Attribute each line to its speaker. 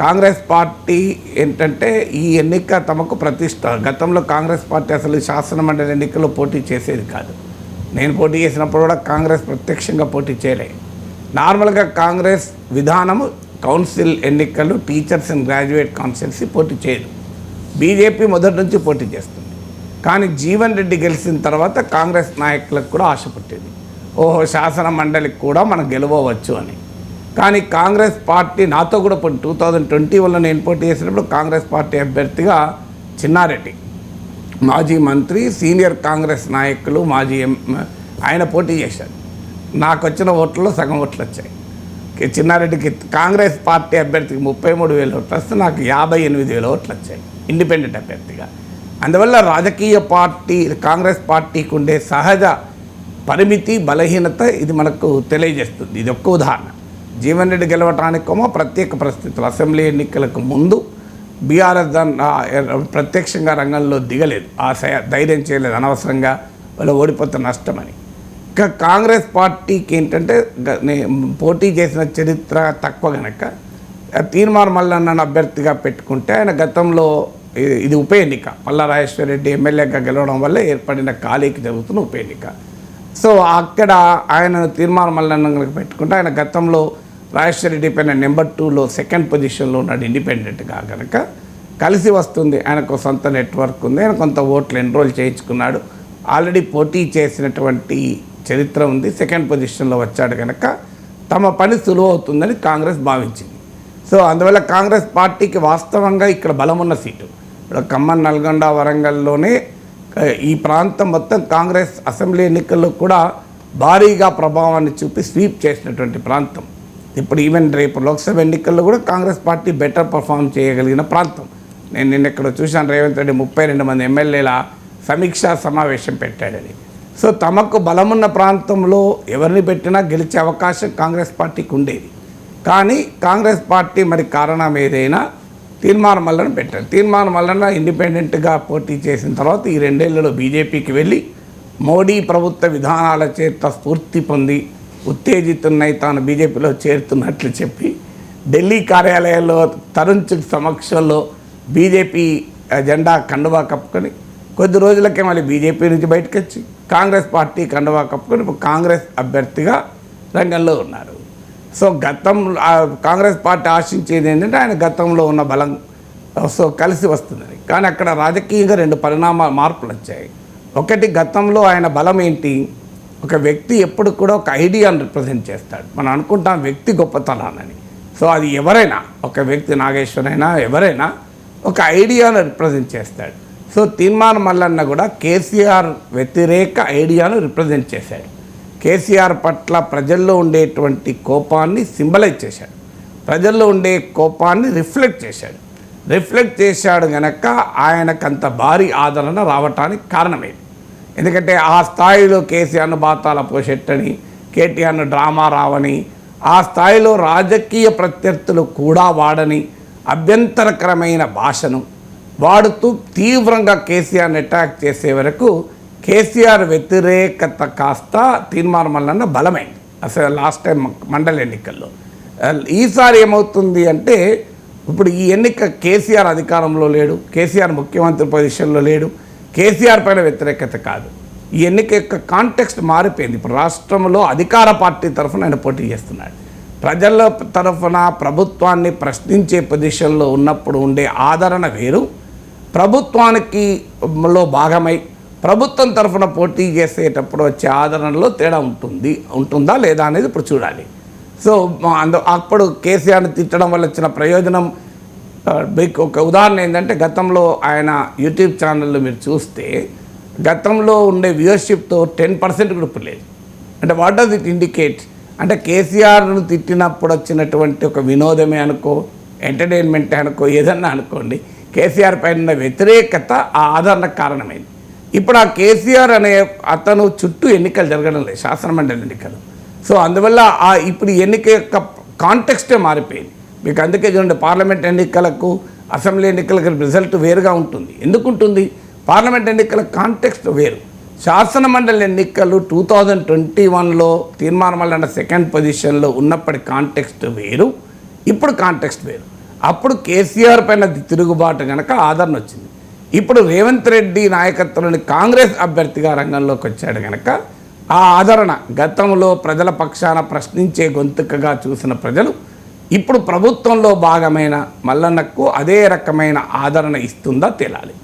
Speaker 1: Congress party ఏంటంటే ఈ ఎన్నిక తమకు ప్రతిష్ట గతంలో కాంగ్రెస్ పార్టీ అసలు శాసన మండలి ఎన్నికల్లో పోటీ చేసేది కాదు. నేను పోటీ చేసినప్పుడు కూడా కాంగ్రెస్ ప్రత్యక్షంగా పోటీ చేయలే. నార్మల్గా కాంగ్రెస్ విధానము కౌన్సిల్ ఎన్నికలు టీచర్స్ అండ్ గ్రాడ్యుయేట్ కాన్స్టిట్యున్సీ పోటీ చేయదు. బీజేపీ మొదటి నుంచి పోటీ చేస్తుంది. కానీ జీవన్ రెడ్డి గెలిచిన తర్వాత కాంగ్రెస్ నాయకులకు కూడా ఆశ పుట్టింది. ఓహో శాసన మండలికి కూడా మనం గెలవచ్చు అని. కానీ కాంగ్రెస్ పార్టీ నాతో కూడా పోటీ టూ థౌజండ్ ట్వంటీ వల్ల నేను పోటీ చేసినప్పుడు కాంగ్రెస్ పార్టీ అభ్యర్థిగా చిన్నారెడ్డి. మాజీ మంత్రి సీనియర్ కాంగ్రెస్ నాయకులు మాజీ ఎం ఆయన పోటీ చేశారు. నాకు వచ్చిన ఓట్లలో సగం ఓట్లు వచ్చాయి. చిన్నారెడ్డికి కాంగ్రెస్ పార్టీ అభ్యర్థికి ముప్పై మూడు వేల ఓట్లు వస్తే నాకు యాభై ఎనిమిది వేల ఓట్లు వచ్చాయి ఇండిపెండెంట్ అభ్యర్థిగా. అందువల్ల రాజకీయ పార్టీ కాంగ్రెస్ పార్టీకి ఉండే సహజ పరిమితి బలహీనత ఇది మనకు తెలియజేస్తుంది. ఇది ఒక్క ఉదాహరణ. జీవన్ రెడ్డి గెలవటానికేమో ప్రత్యేక పరిస్థితులు. అసెంబ్లీ ఎన్నికలకు ముందు బీఆర్ఎస్ ప్రత్యక్షంగా రంగంలో దిగలేదు. ఆ ధైర్యం చేయలేదు అనవసరంగా. వాళ్ళు ఓడిపోతే నష్టమని. ఇంకా కాంగ్రెస్ పార్టీకి ఏంటంటే పోటీ చేసిన చరిత్ర తక్కువ గనక తీర్మార్ మల్లన్నను అభ్యర్థిగా పెట్టుకుంటే ఆయన గతంలో ఇది ఉప ఎన్నిక. పల్లా రెడ్డి ఎమ్మెల్యేగా గెలవడం వల్ల ఏర్పడిన ఖాళీకి జరుగుతున్న ఉప ఎన్నిక. సో అక్కడ ఆయన తీర్మాన మల్లన్న పెట్టుకుంటే ఆయన గతంలో రాజేశ్వర పైన నెంబర్ టూలో సెకండ్ పొజిషన్లో ఉన్నాడు ఇండిపెండెంట్గా కనుక కలిసి వస్తుంది. ఆయనకు సొంత నెట్వర్క్ ఉంది. ఆయన కొంత ఓట్లు ఎన్రోల్ చేయించుకున్నాడు. ఆల్రెడీ పోటీ చేసినటువంటి చరిత్ర ఉంది. సెకండ్ పొజిషన్లో వచ్చాడు కనుక తమ పని సులువు అవుతుందని కాంగ్రెస్ భావించింది. సో అందువల్ల కాంగ్రెస్ పార్టీకి వాస్తవంగా ఇక్కడ బలమున్న సీటు. ఇప్పుడు ఖమ్మం నల్గొండ వరంగల్లోనే ఈ ప్రాంతం మొత్తం కాంగ్రెస్ అసెంబ్లీ ఎన్నికల్లో కూడా భారీగా ప్రభావాన్ని చూపి స్వీప్ చేసినటువంటి ప్రాంతం. ఇప్పుడు ఈవెన్ రేపు లోక్సభ ఎన్నికల్లో కూడా కాంగ్రెస్ పార్టీ బెటర్ పర్ఫామ్ చేయగలిగిన ప్రాంతం. నేను నిన్న ఇక్కడ చూశాను రేవంత్ రెడ్డి ముప్పై రెండు మంది ఎమ్మెల్యేల సమీక్షా సమావేశం పెట్టాడని. సో తమకు బలమున్న ప్రాంతంలో ఎవరిని పెట్టినా గెలిచే అవకాశం కాంగ్రెస్ పార్టీకి ఉండేది. కానీ కాంగ్రెస్ పార్టీ మరి కారణం ఏదైనా తీర్మానం మల్లన పెట్టారు. తీర్మానం మల్లన ఇండిపెండెంట్గా పోటీ చేసిన తర్వాత ఈ రెండేళ్ళలో బీజేపీకి వెళ్ళి మోడీ ప్రభుత్వ విధానాల చేత స్ఫూర్తి పొంది ఉత్తేజితున్నాయి తాను బీజేపీలో చేరుతున్నట్లు చెప్పి ఢిల్లీ కార్యాలయంలో తరుణ్ చుక్ సమక్షంలో బీజేపీ జెండా కండువా కప్పుకొని కొద్ది రోజులకే మళ్ళీ బీజేపీ నుంచి బయటకు వచ్చి కాంగ్రెస్ పార్టీ కండువా కప్పుకొని ఇప్పుడు కాంగ్రెస్ అభ్యర్థిగా రంగంలో ఉన్నారు. సో గతం కాంగ్రెస్ పార్టీ ఆశించేది ఏంటంటే ఆయన గతంలో ఉన్న బలం సో కలిసి వస్తుందని. కానీ అక్కడ రాజకీయంగా రెండు పరిణామ మార్పులు వచ్చాయి. ఒకటి గతంలో ఆయన బలం ఏంటి? ఒక వ్యక్తి ఎప్పుడు కూడా ఒక ఐడియాను రిప్రజెంట్ చేస్తాడు. మనం అనుకుంటాం వ్యక్తి గొప్పతనాన్ని సో అది ఎవరైనా ఒక వ్యక్తి నాగేశ్వరైనా ఎవరైనా ఒక ఐడియాను రిప్రజెంట్ చేస్తాడు. సో తీర్మాన మల్లన్న కూడా కేసీఆర్ వ్యతిరేక ఐడియాను రిప్రజెంట్ చేశాడు. కేసీఆర్ పట్ల ప్రజల్లో ఉండేటువంటి కోపాన్ని సింబలైజ్ చేశాడు. ప్రజల్లో ఉండే కోపాన్ని రిఫ్లెక్ట్ చేశాడు. రిఫ్లెక్ట్ చేశాడు గనక ఆయనకంత భారీ ఆదరణ రావటానికి కారణమైంది. ఎందుకంటే ఆ స్థాయిలో కేసీఆర్ను బాతాల పోషెట్టని కేటీఆర్ను డ్రామా రావని ఆ స్థాయిలో రాజకీయ ప్రత్యర్థులు కూడా వాడని అభ్యంతరకరమైన భాషను వాడుతూ తీవ్రంగా కేసీఆర్ని అటాక్ చేసే వరకు కేసీఆర్ వ్యతిరేకత కాస్త తీర్మానం వలన బలమైంది. అసలు లాస్ట్ టైం మండలి ఎన్నికల్లో. ఈసారి ఏమవుతుంది అంటే ఇప్పుడు ఈ ఎన్నిక కేసీఆర్ అధికారంలో లేడు కేసీఆర్ ముఖ్యమంత్రి పొజిషన్లో లేడు కేసీఆర్ పైన వ్యతిరేకత కాదు. ఈ ఎన్నిక యొక్క కాంటెక్స్ట్ మారిపోయింది. ఇప్పుడు రాష్ట్రంలో అధికార పార్టీ తరఫున ఆయన పోటీ చేస్తున్నాడు. ప్రజల తరఫున ప్రభుత్వాన్ని ప్రశ్నించే పొజిషన్లో ఉన్నప్పుడు ఉండే ఆదరణ వేరు. ప్రభుత్వానికి లో భాగమై ప్రభుత్వం తరఫున పోటీ చేసేటప్పుడు వచ్చే ఆదరణలో తేడా ఉంటుంది. ఉంటుందా లేదా అనేది ఇప్పుడు చూడాలి. సో అందు అప్పుడు కేసీఆర్ని తిట్టడం వల్ల వచ్చిన ప్రయోజనం మీకు ఒక ఉదాహరణ ఏంటంటే గతంలో ఆయన యూట్యూబ్ ఛానల్లో మీరు చూస్తే గతంలో ఉండే వ్యూవర్షిప్తో టెన్ పర్సెంట్ కూడా ఇప్పుడు లేదు. అంటే వాట్ డస్ ఇట్ ఇండికేట్ అంటే కేసీఆర్ను తిట్టినప్పుడు వచ్చినటువంటి ఒక వినోదమే అనుకో ఎంటర్టైన్మెంట్ అనుకో ఏదన్నా అనుకోండి కేసీఆర్ పైన ఉన్న వ్యతిరేకత ఆ ఆదరణ కారణమైంది. ఇప్పుడు ఆ కేసీఆర్ అనే అతను చుట్టూ ఎన్నికలు జరగడం లేదు శాసనమండలి ఎన్నికలు. సో అందువల్ల ఆ ఇప్పుడు ఎన్నిక యొక్క కాంటెక్స్టే మారిపోయింది. మీకు అందుకే చూడండి పార్లమెంట్ ఎన్నికలకు అసెంబ్లీ ఎన్నికలకు రిజల్ట్ వేరుగా ఉంటుంది. ఎందుకుంటుంది? పార్లమెంట్ ఎన్నికల కాంటెక్స్ట్ వేరు. శాసన మండలి ఎన్నికలు టూ థౌజండ్ ట్వంటీ వన్లో తీర్మానం సెకండ్ పొజిషన్లో ఉన్నప్పటి కాంటెక్స్ట్ వేరు ఇప్పుడు కాంటెక్స్ట్ వేరు. అప్పుడు కేసీఆర్ పైన తిరుగుబాటు కనుక ఆదరణ వచ్చింది. ఇప్పుడు రేవంత్ రెడ్డి నాయకత్వంలోని కాంగ్రెస్ అభ్యర్థిగా రంగంలోకి వచ్చాడు కనుక ఆ ఆదరణ గతంలో ప్రజల పక్షాన ప్రశ్నించే గొంతుకగా చూసిన ప్రజలు ఇప్పుడు ప్రభుత్వంలో భాగమైన మల్లన్నకు అదే రకమైన ఆదరణ ఇస్తుందా తేలాలి.